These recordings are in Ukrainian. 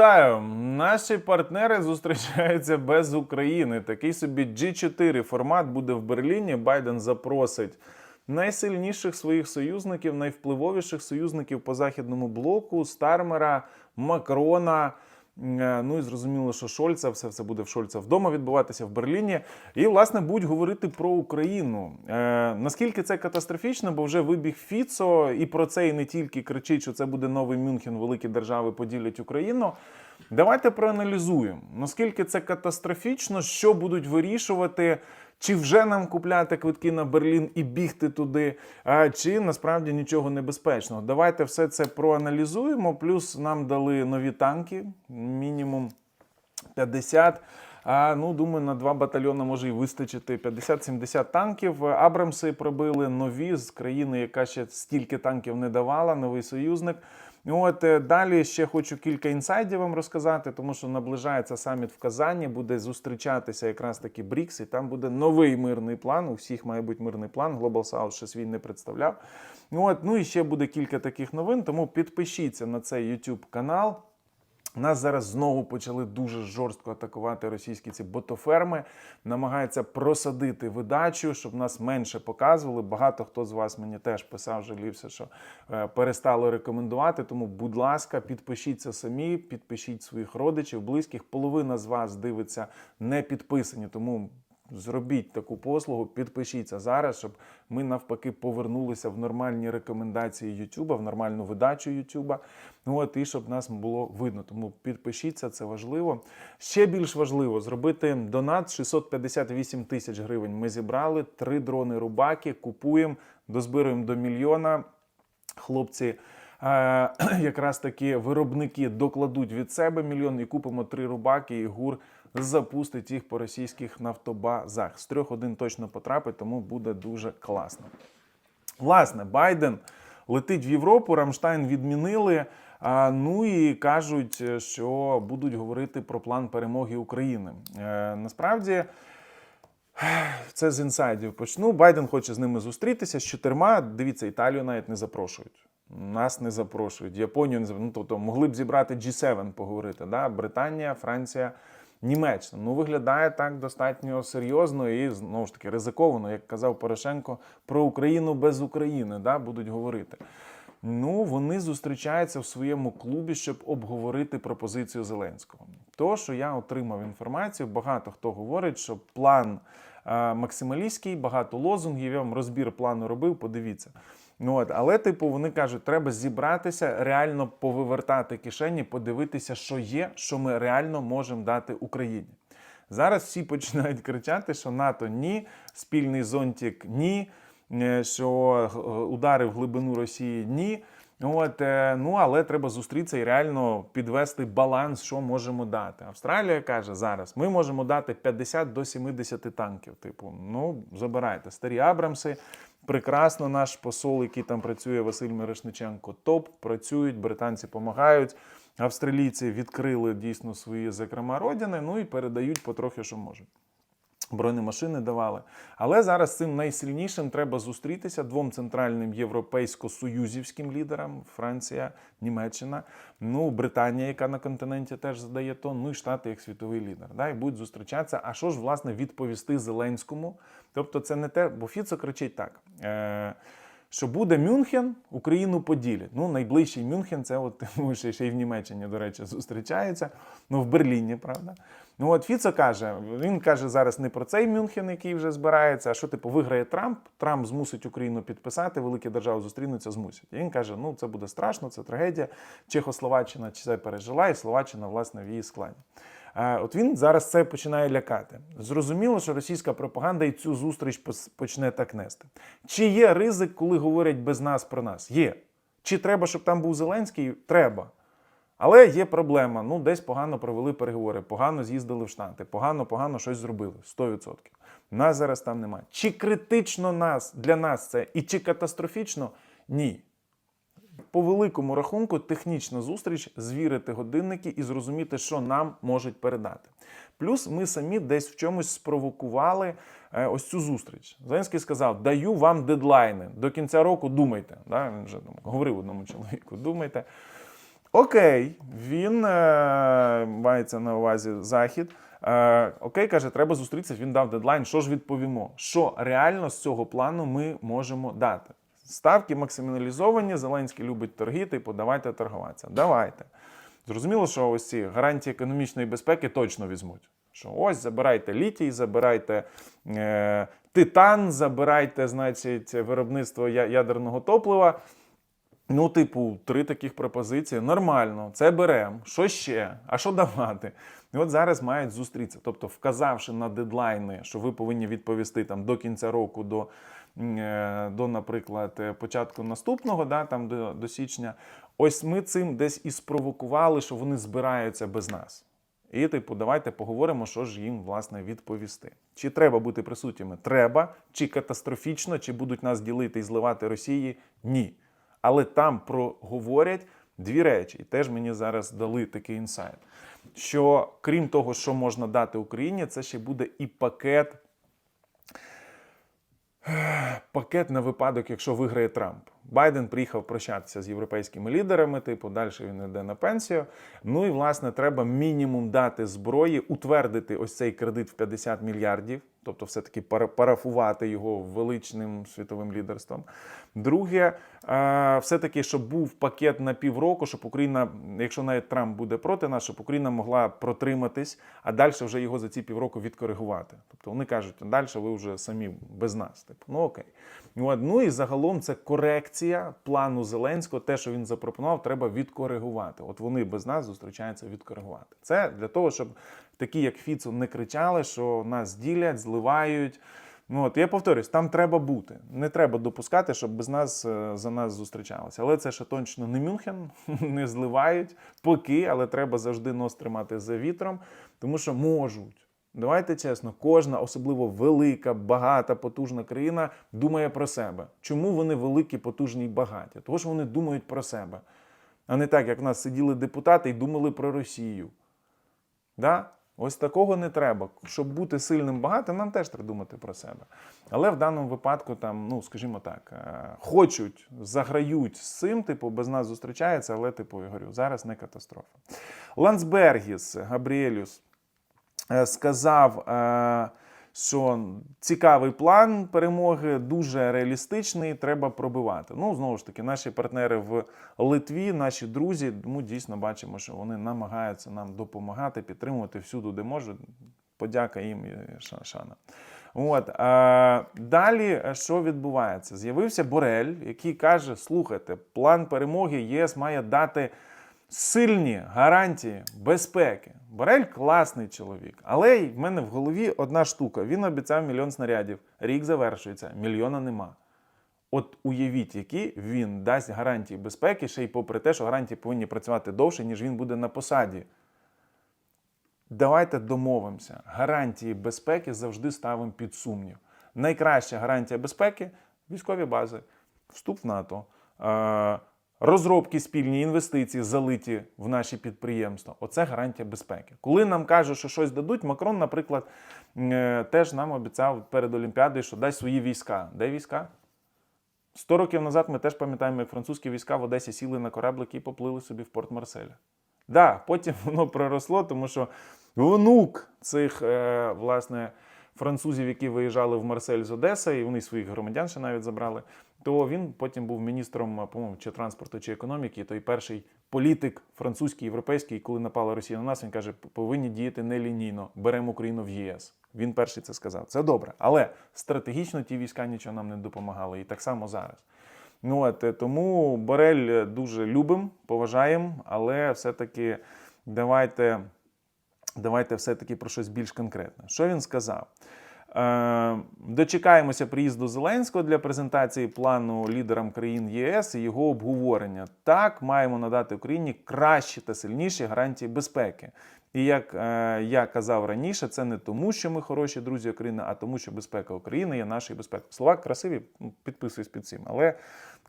Вітаю! Наші партнери зустрічаються без України. Такий собі G4 формат буде в Берліні. Байден запросить найсильніших своїх союзників, найвпливовіших союзників по західному блоку, Стармера, Макрона. Е, Ну і зрозуміло, що Шольца, все це буде в Шольца вдома відбуватися в Берліні. І, власне, будуть говорити про Україну. Е, наскільки це катастрофічно, бо вже вибіг Фіцо, і про це і не тільки кричить, що це буде новий Мюнхен, великі держави поділять Україну. Давайте проаналізуємо, наскільки це катастрофічно, що будуть вирішувати. Чи вже нам купляти квитки на Берлін і бігти туди, чи насправді нічого небезпечного? Давайте все це проаналізуємо. Плюс нам дали нові танки, мінімум 50. А, ну, думаю, на два батальйони може і вистачити 50-70 танків. Абрамси пробили нові з країни, яка ще стільки танків не давала, новий союзник. От е, далі ще хочу кілька інсайдів вам розказати, тому що наближається саміт в Казані, буде зустрічатися якраз таки Брікс, і там буде новий мирний план. У всіх має бути мирний план. Global South ще свій не представляв. От, ну і ще буде кілька таких новин. Тому підпишіться на цей YouTube канал. Нас зараз знову почали дуже жорстко атакувати російські ці ботоферми, намагаються просадити видачу, щоб нас менше показували. Багато хто з вас мені теж писав, жалівся, що е, перестало рекомендувати. Тому, будь ласка, підпишіться самі, підпишіть своїх родичів, близьких. Половина з вас дивиться не підписані, тому. Зробіть таку послугу, підпишіться зараз, щоб ми навпаки повернулися в нормальні рекомендації Ютуба, в нормальну видачу Ютуба. Ну от і щоб нас було видно. Тому підпишіться, це важливо. Ще більш важливо зробити донат 658 тисяч гривень. Ми зібрали три дрони рубаки, купуємо, дозбируємо до мільйона. Хлопці. е, Якраз такі виробники докладуть від себе мільйон і купимо три рубаки, і гур запустить їх по російських нафтобазах. З трьох один точно потрапить, тому буде дуже класно. Власне, Байден летить в Європу, Рамштайн відмінили. Ну і кажуть, що будуть говорити про план перемоги України. Е, насправді. Це з інсайдів почну. Байден хоче з ними зустрітися з чотирма. Дивіться, Італію навіть не запрошують. Нас не запрошують. Японію не запрошують. Ну, тобто могли б зібрати G7 поговорити. Да? Британія, Франція, Німеччина. Ну, виглядає так достатньо серйозно і знову ж таки ризиковано, як казав Порошенко, про Україну без України да? будуть говорити. Ну, вони зустрічаються в своєму клубі, щоб обговорити пропозицію Зеленського. То, що я отримав інформацію, багато хто говорить, що план е, максималістський, багато лозунгів. Я вам розбір плану робив, подивіться. Ну, от, але, типу, вони кажуть, треба зібратися, реально повивертати кишені, подивитися, що є, що ми реально можемо дати Україні. Зараз всі починають кричати, що НАТО ні, спільний зонтик ні, е, що е, удари в глибину Росії ні. От, е, ну, але треба зустрітися і реально підвести баланс, що можемо дати. Австралія каже зараз: ми можемо дати 50 до 70 танків. Типу, ну забирайте старі Абрамси. Прекрасно, наш посол, який там працює, Василь Мирошниченко, топ працюють, британці допомагають. Австралійці відкрили дійсно свої, зокрема, родини, ну і передають потрохи, що можуть. Бронемашини давали. Але зараз цим найсильнішим треба зустрітися двом центральним європейсько-союзівським лідерам Франція, Німеччина, ну Британія, яка на континенті теж задає тон, ну і Штати як світовий лідер. Да, і будуть зустрічатися. А що ж власне відповісти Зеленському? Тобто, це не те, бо Фіцо кричить так. Е- що буде Мюнхен, Україну поділять. Ну, найближчий Мюнхен, це от ну, ще, ще й в Німеччині, до речі, зустрічається. Ну, в Берліні, правда. Ну от Фіцо каже: він каже зараз не про цей Мюнхен, який вже збирається, а що типу виграє Трамп. Трамп змусить Україну підписати, великі держави зустрінуться, змусять. І він каже: ну це буде страшно, це трагедія. Чехословаччина це пережила, і Словаччина, власне, в її складі. От він зараз це починає лякати. Зрозуміло, що російська пропаганда і цю зустріч почне так нести. Чи є ризик, коли говорять без нас про нас? Є. Чи треба, щоб там був Зеленський? Треба. Але є проблема. Ну, десь погано провели переговори, погано з'їздили в Штати, погано, погано щось зробили. 100%. Нас зараз там немає. Чи критично нас для нас це і чи катастрофічно? Ні. По великому рахунку, технічна зустріч, звірити годинники і зрозуміти, що нам можуть передати. Плюс ми самі десь в чомусь спровокували е, ось цю зустріч. Зеленський сказав: даю вам дедлайни. До кінця року думайте. Да? Він вже там, говорив одному чоловіку, думайте. Окей, він е, мається на увазі захід. Е, окей, каже, треба зустрітися. Він дав дедлайн. Що ж відповімо? Що реально з цього плану ми можемо дати? Ставки максималізовані. Зеленський любить торги. Типу, давайте торгуватися. Давайте. Зрозуміло, що ось ці гарантії економічної безпеки точно візьмуть. Що ось забирайте літій, забирайте е, титан, забирайте, значить, виробництво ядерного топлива. Ну, типу, три таких пропозиції. Нормально, це беремо. Що ще? А що давати? І от зараз мають зустрітися. Тобто, вказавши на дедлайни, що ви повинні відповісти там до кінця року, до, до наприклад, е, початку наступного, да, там до, до січня. Ось ми цим десь і спровокували, що вони збираються без нас. І, типу, давайте поговоримо, що ж їм власне відповісти. Чи треба бути присутніми? Треба, чи катастрофічно, чи будуть нас ділити і зливати Росії? Ні. Але там проговорять дві речі, і теж мені зараз дали такий інсайт. Що крім того, що можна дати Україні, це ще буде і пакет. Пакет на випадок, якщо виграє Трамп. Байден приїхав прощатися з європейськими лідерами, типу, далі він йде на пенсію. Ну і власне треба мінімум дати зброї, утвердити ось цей кредит в 50 мільярдів, тобто, все-таки пара- парафувати його величним світовим лідерством. Друге, е, все-таки, щоб був пакет на півроку, щоб Україна, якщо навіть Трамп буде проти нас, щоб Україна могла протриматись, а далі вже його за ці півроку відкоригувати. Тобто вони кажуть, далі ви вже самі без нас. Типу, ну окей. Ну і загалом це корекція плану Зеленського. Те, що він запропонував, треба відкоригувати. От вони без нас зустрічаються відкоригувати. Це для того, щоб такі, як Фіцо, не кричали, що нас ділять, зливають. Ну от я повторюсь, там треба бути. Не треба допускати, щоб без нас е, за нас зустрічалися. Але це ще точно не Мюнхен, не зливають поки, але треба завжди нос тримати за вітром, тому що можуть. Давайте чесно, кожна, особливо велика, багата, потужна країна думає про себе. Чому вони великі, потужні і багаті? Тому що вони думають про себе. А не так, як в нас сиділи депутати і думали про Росію. Да? Ось такого не треба. Щоб бути сильним багатим, нам теж треба думати про себе. Але в даному випадку, там, ну скажімо так, е, хочуть, заграють з цим, типу, без нас зустрічається, але, типу, я говорю, зараз не катастрофа. Лансбергіс Габріелюс е, сказав, е, що цікавий план перемоги, дуже реалістичний, треба пробивати. Ну, знову ж таки, наші партнери в Литві, наші друзі, ми дійсно бачимо, що вони намагаються нам допомагати, підтримувати всюди, де можуть. Подяка їм шана. От, а, далі, е, що відбувається? З'явився Борель, який каже: слухайте, план перемоги ЄС має дати сильні гарантії безпеки. Борель класний чоловік, але в мене в голові одна штука. Він обіцяв мільйон снарядів. Рік завершується, мільйона нема. От уявіть, які він дасть гарантії безпеки, ще й попри те, що гарантії повинні працювати довше, ніж він буде на посаді. Давайте домовимося. Гарантії безпеки завжди ставимо під сумнів. Найкраща гарантія безпеки військові бази, вступ в НАТО, розробки спільні інвестиції залиті в наші підприємства. Оце гарантія безпеки. Коли нам кажуть, що щось дадуть, Макрон, наприклад, е, теж нам обіцяв перед Олімпіадою, що дасть свої війська. Де війська? Сто років назад ми теж пам'ятаємо, як французькі війська в Одесі сіли на кораблики і поплили собі в порт Марселя. Да, потім воно проросло, тому що внук цих е, власне французів, які виїжджали в Марсель з Одеси, і вони своїх громадян ще навіть забрали. То він потім був міністром, по-моєму, чи транспорту, чи економіки. Той перший політик французький, європейський, коли напала Росія на нас, він каже, повинні діяти нелінійно, беремо Україну в ЄС. Він перший це сказав. Це добре. Але стратегічно ті війська нічого нам не допомагали. І так само зараз. Ну от е, тому Борель дуже любим, поважаємо, але все-таки давайте, давайте все-таки про щось більш конкретне. Що він сказав? Е, дочекаємося приїзду Зеленського для презентації плану лідерам країн ЄС і його обговорення. Так, маємо надати Україні кращі та сильніші гарантії безпеки. І як е, я казав раніше, це не тому, що ми хороші друзі України, а тому, що безпека України є нашою безпекою. Слова красиві, ну, підписуюсь під цим, але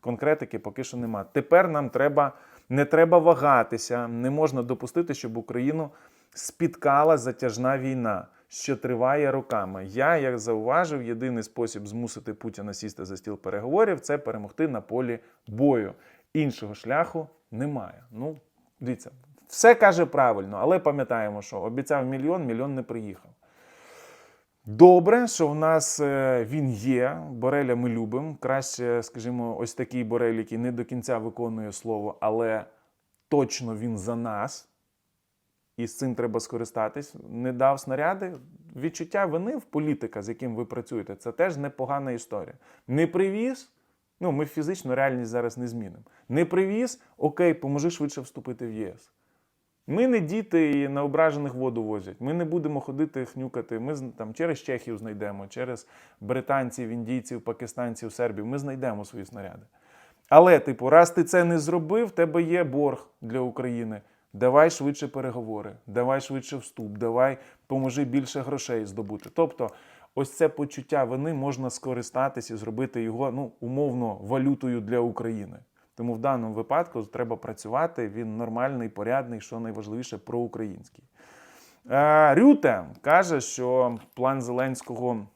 конкретики поки що нема. Тепер нам треба не треба вагатися, не можна допустити, щоб Україну спіткала затяжна війна, що триває роками. Я, як зауважив, єдиний спосіб змусити Путіна сісти за стіл переговорів це перемогти на полі бою. Іншого шляху немає. Ну, дивіться, все каже правильно, але пам'ятаємо, що обіцяв мільйон, мільйон не приїхав. Добре, що в нас е, він є. Бореля ми любимо. Краще, скажімо, ось такий Борель, який не до кінця виконує слово, але точно він за нас. І з цим треба скористатись. Не дав снаряди. Відчуття вини в політика, з яким ви працюєте, це теж непогана історія. Не привіз. Ну, ми фізично реальність зараз не змінимо. Не привіз, окей, поможи швидше вступити в ЄС. Ми не діти і на ображених воду возять. Ми не будемо ходити хнюкати. Ми там через Чехів знайдемо, через британців, індійців, пакистанців, сербів. Ми знайдемо свої снаряди. Але, типу, раз ти це не зробив, в тебе є борг для України. Давай швидше переговори, давай швидше вступ, давай поможи більше грошей здобути. Тобто, ось це почуття вини можна скористатися і зробити його ну, умовно валютою для України. Тому в даному випадку треба працювати. Він нормальний, порядний, що найважливіше, проукраїнський. Е, Рюте каже, що план Зеленського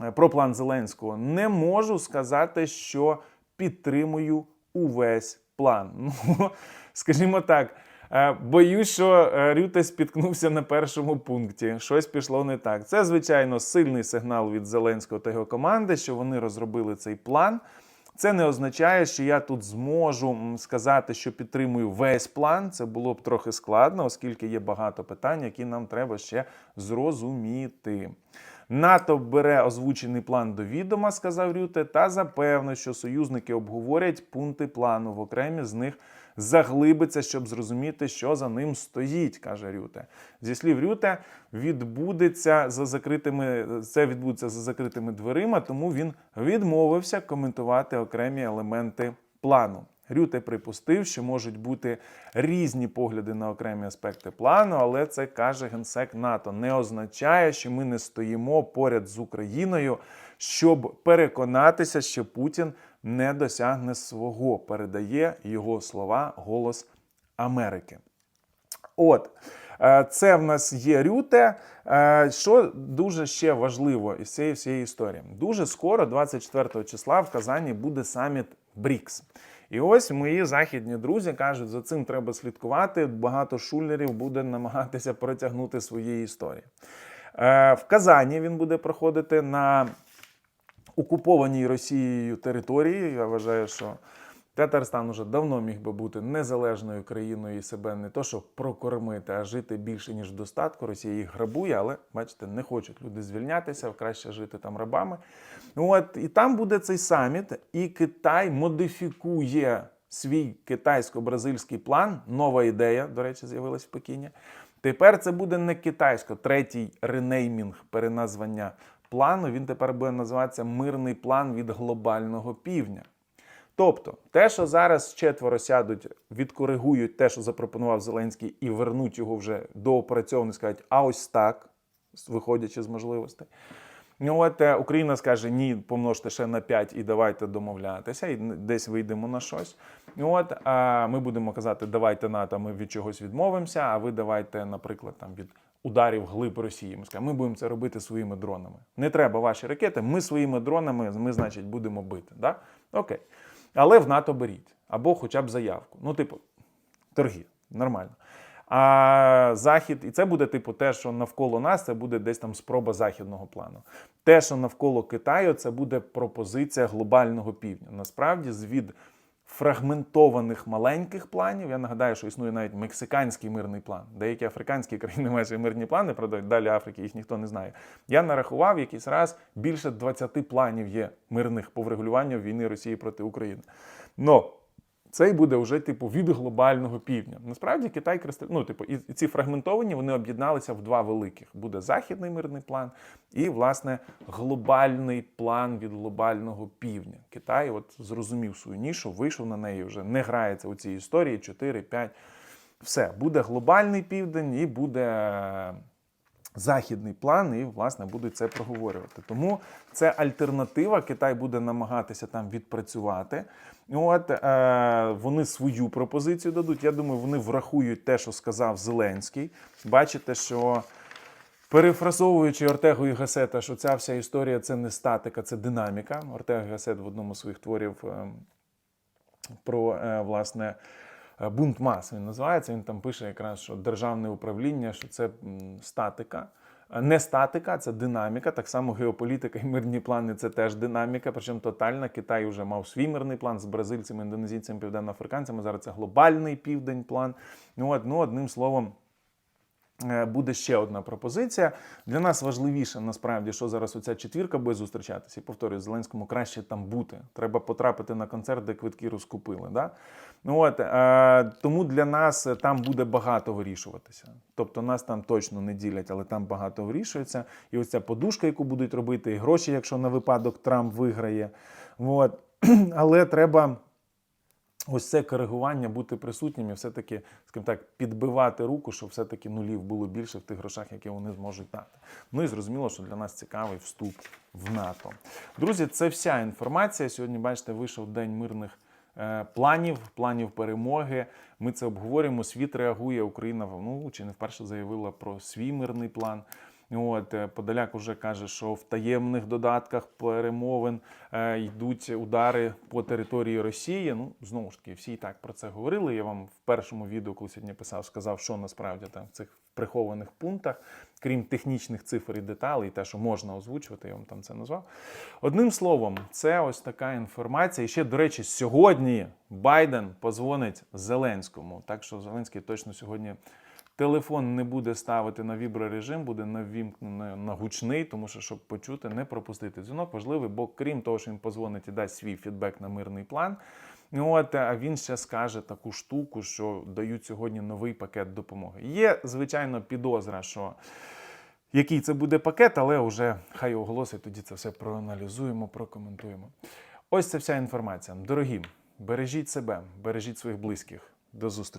е, про план Зеленського не можу сказати, що підтримую увесь план. Ну, скажімо так. Е, Боюсь, що е, Рюте спіткнувся на першому пункті. Щось пішло не так. Це, звичайно, сильний сигнал від Зеленського та його команди, що вони розробили цей план. Це не означає, що я тут зможу сказати, що підтримую весь план. Це було б трохи складно, оскільки є багато питань, які нам треба ще зрозуміти. НАТО бере озвучений план до відома, сказав Рюте, та запевнив, що союзники обговорять пункти плану. В окремі з них заглибиться, щоб зрозуміти, що за ним стоїть, каже Рюте. Зі слів Рюте, відбудеться за закритими це відбудеться за закритими дверима, тому він відмовився коментувати окремі елементи плану. Рюте припустив, що можуть бути різні погляди на окремі аспекти плану, але це каже генсек НАТО. Не означає, що ми не стоїмо поряд з Україною, щоб переконатися, що Путін не досягне свого. Передає його слова голос Америки. От. е, Це в нас є Рюте. Е, Що дуже ще важливо із цієї всієї історії? Дуже скоро, 24 числа, в Казані буде саміт БРІКС. І ось мої західні друзі кажуть, за цим треба слідкувати. Багато шулерів буде намагатися протягнути свої історії. Е, В Казані він буде проходити на окупованій Росією території. Я вважаю, що Татарстан уже давно міг би бути незалежною країною і себе не то, що прокормити, а жити більше ніж в достатку. Росія їх грабує, але бачите, не хочуть люди звільнятися, краще жити там рабами. От і там буде цей саміт, і Китай модифікує свій китайсько-бразильський план. Нова ідея, до речі, з'явилась в Пекіні. Тепер це буде не китайсько, третій ренеймінг, переназвання плану. Він тепер буде називатися Мирний план від глобального півдня. Тобто, те, що зараз четверо сядуть, відкоригують те, що запропонував Зеленський, і вернуть його вже доопрацьовано, скажуть, а ось так, виходячи з можливостей. Ну, от е, Україна скаже, ні, помножте ще на 5 і давайте домовлятися, і десь вийдемо на щось. Ну, От, а ми будемо казати, давайте НАТО, ми від чогось відмовимося, а ви давайте, наприклад, там від ударів глиб Росії. Ми скажемо, ми будемо це робити своїми дронами. Не треба ваші ракети, ми своїми дронами, ми, значить, будемо бити. Да? Окей. Але в НАТО беріть. Або хоча б заявку. Ну, типу, торги. Нормально. А захід, і це буде, типу, те, що навколо нас, це буде десь там спроба західного плану. Те, що навколо Китаю, це буде пропозиція глобального півдня. Насправді, звід фрагментованих маленьких планів. Я нагадаю, що існує навіть мексиканський мирний план. Деякі африканські країни мають мирні плани, продають далі Африки їх ніхто не знає. Я нарахував якийсь раз більше 20 планів є мирних по врегулюванню війни Росії проти України. Но цей буде вже типу від глобального півдня. Насправді Китай кристал... ну, типу, і ці фрагментовані вони об'єдналися в два великих: буде західний мирний план і, власне, глобальний план від глобального півдня. Китай от зрозумів свою нішу, вийшов на неї вже не грається у цій історії 4-5. Все, буде глобальний південь і буде західний план, і, власне, будуть це проговорювати. Тому це альтернатива. Китай буде намагатися там відпрацювати. От е, вони свою пропозицію дадуть. Я думаю, вони врахують те, що сказав Зеленський. Бачите, що. Перефразовуючи Ортегу і Гасета, що ця вся історія це не статика, це динаміка. Ортега Гасет в одному з своїх творів е, про е, власне бунт мас він називається. Він там пише якраз, що державне управління, що це статика. Е, Не статика, це динаміка. Так само геополітика і мирні плани це теж динаміка. Причому тотальна. Китай вже мав свій мирний план з бразильцями, індонезійцями, південноафриканцями. Зараз це глобальний південь план. Ну, от, ну одним словом. Е, Буде ще одна пропозиція. Для нас важливіше насправді, що зараз оця четвірка буде зустрічатися. І повторюю, Зеленському краще там бути. Треба потрапити на концерт, де квитки розкупили. Да? Ну, от, е, тому для нас там буде багато вирішуватися. Тобто нас там точно не ділять, але там багато вирішується. І ось ця подушка, яку будуть робити, і гроші, якщо на випадок Трамп виграє. От. Але треба ось це коригування бути присутнім і все-таки, скажімо так, підбивати руку, щоб все-таки нулів було більше в тих грошах, які вони зможуть дати. Ну і зрозуміло, що для нас цікавий вступ в НАТО. Друзі, це вся інформація. Сьогодні, бачите, вийшов день мирних. е, Планів, планів перемоги. Ми це обговорюємо. Світ реагує. Україна ну, чи не вперше заявила про свій мирний план. От е, Подоляк уже каже, що в таємних додатках перемовин е, йдуть удари по території Росії. Ну знову ж таки, всі і так про це говорили. Я вам в першому відео, коли сьогодні писав, сказав, що насправді там в цих прихованих пунктах, крім технічних цифр і деталей, те, що можна озвучувати, я вам там це назвав. Одним словом, це ось така інформація. І ще, до речі, сьогодні Байден позвонить Зеленському. Так що Зеленський точно сьогодні. Телефон не буде ставити на віброрежим, буде навімкнений на гучний, тому що щоб почути, не пропустити дзвінок важливий, бо крім того, що він позвонить і дасть свій фідбек на мирний план. От а він ще скаже таку штуку, що дають сьогодні новий пакет допомоги. Є звичайно підозра, що який це буде пакет, але вже хай оголосить, тоді це все проаналізуємо, прокоментуємо. Ось це вся інформація. Дорогі, бережіть себе, бережіть своїх близьких. До зустрічі.